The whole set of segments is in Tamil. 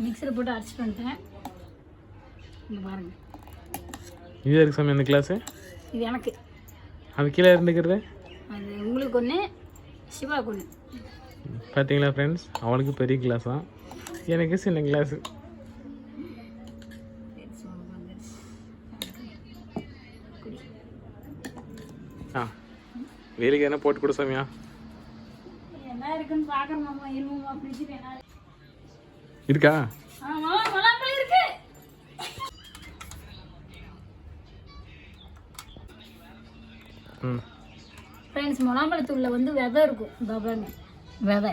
மிக்சரை போட்டு அரைச்சிட்டு வந்துட்டேன். இங்கே பாருங்கள் இது இருக்கு சாமி அந்த கிளாஸு இது எனக்கு. அது கீழே இருந்துக்கிறது? அது உங்களுக்கு ஒன்று சிவாவுக்கு ஒன்று பார்த்தீங்களா ஃப்ரெண்ட்ஸ் அவனுக்கு பெரிய கிளாஸ் தான். எனக்கு சின்ன கிளாஸு ஆ. வேலைக்கு என்ன போட்டு கொடு சாமியா? என்ன இருக்குன்னு பார்க்குறோம் மாமா இருமா ஃப்ரிட்ஜில் என்ன இருக்கு? ஃப்ரெண்ட்ஸ் முலாம்பழத்தூளில் வந்து விதை இருக்கும். இதோ பாருங்க விதை.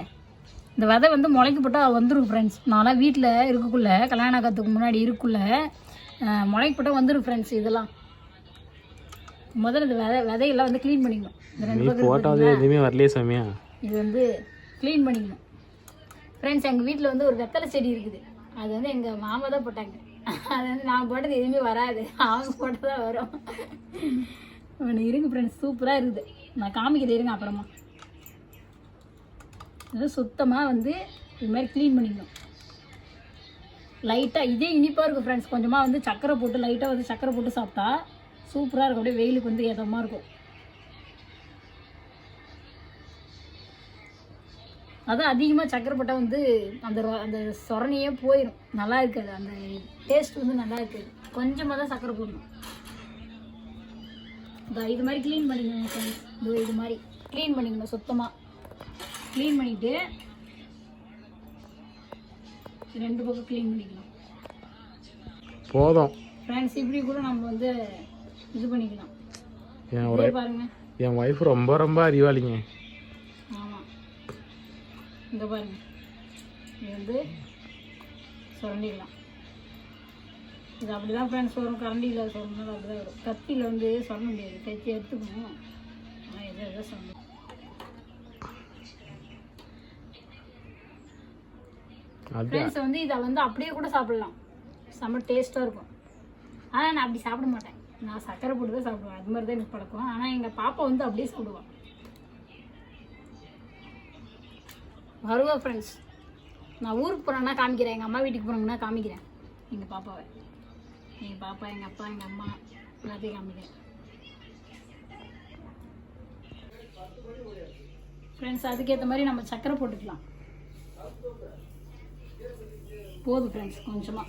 இந்த விதை வந்து முளைக்கு போட்டால் வந்துடும் ஃப்ரெண்ட்ஸ் நான்லாம் வீட்டில் இருக்கக்குள்ள கல்யாணம் ஆகிறதுக்கு முன்னாடி இருக்குள்ள முளைக்கு போட்டால் வந்துடும் ஃப்ரெண்ட்ஸ் இதெல்லாம். முதல்ல இந்த விதை விதையெல்லாம் வந்து க்ளீன் பண்ணிக்கணும். போட்டாவது எதுவுமே வரலையே சாமியா? இது வந்து க்ளீன் பண்ணிக்கணும். ஃப்ரெண்ட்ஸ் எங்கள் வீட்டில் வந்து ஒரு வெத்தலை செடி இருக்குது. அது வந்து எங்கள் மாமா தான் போட்டாங்க. அது வந்து நான் போட்டது எதுவுமே வராது. அவங்க போட்டு தான் வரும். ஒன்று இருங்க ஃப்ரெண்ட்ஸ் சூப்பராக இருக்குது. நான் காமிக்கிறது இருங்க அப்புறமா. இது சுத்தமாக வந்து இது மாதிரி க்ளீன் பண்ணிக்கணும். லைட்டாக இதே இனிப்பாக இருக்கும் ஃப்ரெண்ட்ஸ் கொஞ்சமாக வந்து சக்கரை போட்டு லைட்டாக வந்து சக்கரை போட்டு சாப்பிட்டா சூப்பராக இருக்கும். அப்படியே வெயிலுக்கு வந்து ஏதமாக இருக்கும். அதான் அதிகமாக சக்கரை போட்டால் வந்து அந்த அந்த சொரணையே போயிடும் நல்லா இருக்காது. அந்த டேஸ்ட் வந்து நல்லா இருக்காது. கொஞ்சமாக தான் சக்கரை போடணும். இதோ இது மாதிரி க்ளீன் பண்ணிக்கணும். இதோ இது மாதிரி க்ளீன் பண்ணிக்கணும் சுத்தமாக க்ளீன் பண்ணிவிட்டு ரெண்டு பக்கம் க்ளீன் பண்ணிக்கலாம். போதும். ஃப்ரெண்ட்ஸ் இப்படி கூட நம்ம வந்து இது பண்ணிக்கலாம். என் பாருங்க. என் ஒய்ஃப் ரொம்ப ரொம்ப அறிவாளிங்க. இந்த பாருங்க. இது வந்து சுரண்டிக்கலாம் இது அப்படி தான் ஃப்ரெண்ட்ஸ் வரும். கரண்டியில் சொரணும் அப்படி தான் வரும். கத்தியில் வந்து சொரண முடியாது. தைச்சி எடுத்துக்கணும். ஆனால் எதை எதை சொன்னோம் அது ஃப்ரெண்ட்ஸ் வந்து இதை வந்து அப்படியே கூட சாப்பிடலாம். செம்ம டேஸ்ட்டாக இருக்கும். ஆனால் நான் அப்படி சாப்பிட மாட்டேன். நான் சக்கரை போட்டு தான் சாப்பிடுவேன். அது மாதிரி தான் எனக்கு பழக்கம். ஆனால் எங்கள் பாப்பா வந்து அப்படியே சாப்பிடுவான் வருவா ஃப்ரெண்ட்ஸ் நான் ஊருக்கு போகிறேன்னா காமிக்கிறேன். எங்கள் அம்மா வீட்டுக்கு போனோம்னா காமிக்கிறேன். எங்கள் பாப்பாவை. எங்கள் பாப்பா எங்கள் அப்பா எங்கள் அம்மா எல்லாத்தையும் காமிக்கிறேன். ஃப்ரெண்ட்ஸ் அதுக்கேற்ற மாதிரி நம்ம சக்கரை போட்டுக்கலாம். போதும் ஃப்ரெண்ட்ஸ் கொஞ்சமாக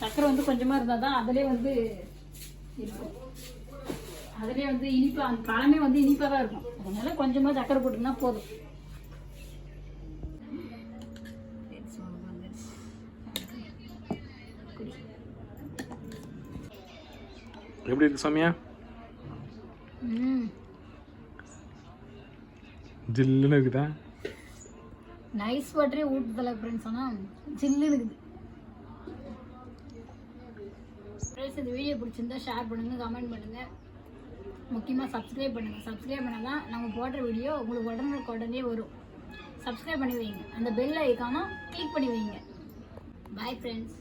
சக்கரை வந்து கொஞ்சமாக இருந்தால் தான் அதிலே வந்து இருக்கும். அதிலே வந்து இனிப்பாக அந்த பழமே வந்து இனிப்பாக தான் இருக்கும். அதனால கொஞ்சமாக சக்கரை போட்டுங்கன்னா போதும். எப்படி இருக்கு சாமியா? ஜில்லுன்னு இருக்குதா? நைஸ் வாட்டரே ஊட்டுதல ஃப்ரெண்ட்ஸ் ஆனால் ஜில்லுன்னு இருக்குது. ஃப்ரெண்ட்ஸ் இந்த வீடியோ பிடிச்சிருந்தா ஷேர் பண்ணுங்கள் கமெண்ட் பண்ணுங்கள் முக்கியமாக சப்ஸ்கிரைப் பண்ணுங்கள் சப்ஸ்கிரைப் பண்ணால் தான் நம்ம போடுற வீடியோ உங்களுக்கு உடனுக்கு உடனே வரும். சப்ஸ்கிரைப் பண்ணி வைங்க. அந்த பெல் ஐக்கானும் கிளிக் பண்ணி வைங்க. Bye friends